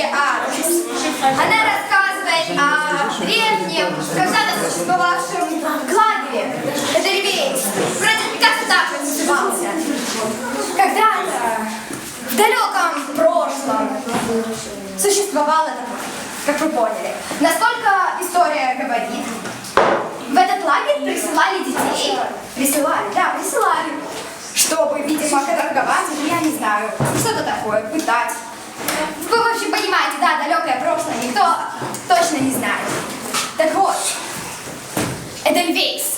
мне адрес. Она рассказывает о древнем, когда-то существовавшем лагере Эдельвейс. Вроде как-то так он назывался. Когда-то, в далеком прошлом, существовал этот лагерь, как вы поняли. Насколько история говорит, в этот лагерь присылали детей. Присылали, да, присылали. Чтобы, видимо, торговать, я не знаю, что-то такое, пытать. Вы, в общем, понимаете, да, далекое никто точно не знает. Так вот, Эдельвейс.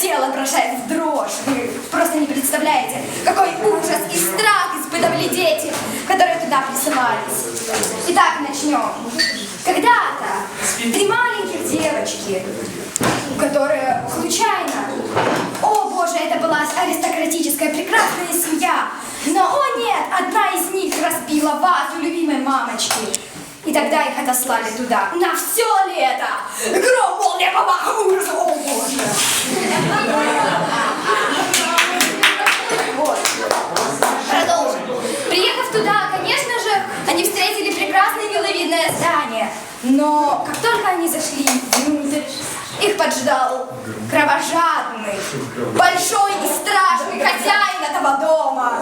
Тело бросает в дрожь. Вы просто не представляете, какой ужас и страх испытывали дети, которые туда присылались. Итак, начнем. Когда-то три маленьких девочки, которые случайно... О, боже, это была аристократическая прекрасная семья. Но, о нет, одна из них разбила вазу любимой мамочки. И тогда их отослали туда на все лето. Гром, молния, бабах. Вот. Продолжим. Приехав туда, конечно же, они встретили прекрасное миловидное здание. Но как только они зашли внутрь, их поджидал кровожадный, большой и страшный хозяин этого дома.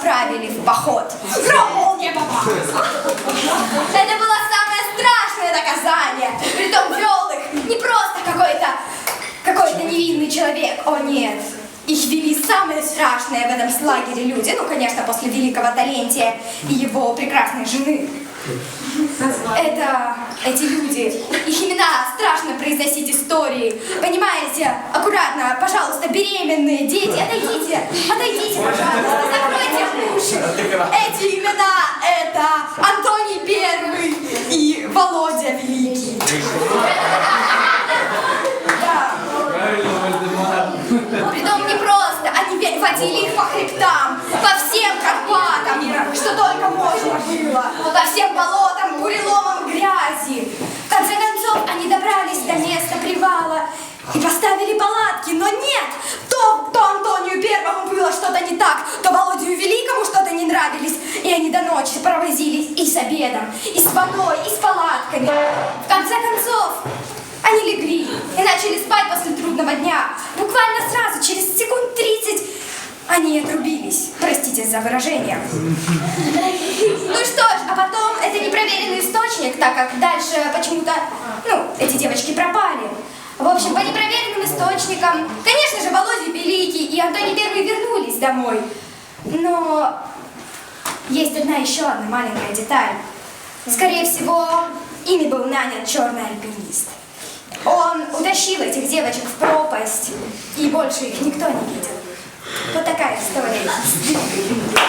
Отправили в поход. Гром, молния! Это было самое страшное наказание. Притом вел их не просто какой-то какой-то невинный человек. О нет. Их вели самые страшные в этом лагере люди. Ну, конечно, после великого Талентия и его прекрасной жены. Это эти люди. Их имена страшно произносить истории. Понимаете? Аккуратно, пожалуйста, беременные дети, отойдите, отойдите, пожалуйста, закройте Эти имена это Антоний Первый и Володя Великий. Да. Притом не просто, они ве- водили их по хребтам, по всем Карпатам, что только можно было, по всем болотам, буреломам грязи. В конце концов, они добрались до места привала и поставили палатки, но нет, то, то Антонию Первому было что-то не так, то Володю Великому что-то не нравились, ночи провозились и с обедом, и с водой, и с палатками. В конце концов, они легли и начали спать после трудного дня. Буквально сразу, через секунд 30, они отрубились. Простите за выражение. Ну что ж, а потом это непроверенный источник, так как дальше почему-то, ну, эти девочки пропали. В общем, по непроверенным источникам, конечно же, Володя Великий и Антоний Первый вернулись домой. Но есть одна еще одна маленькая деталь. Скорее всего, ими был нанят черный альпинист. Он утащил этих девочек в пропасть, и больше их никто не видел. Вот такая история.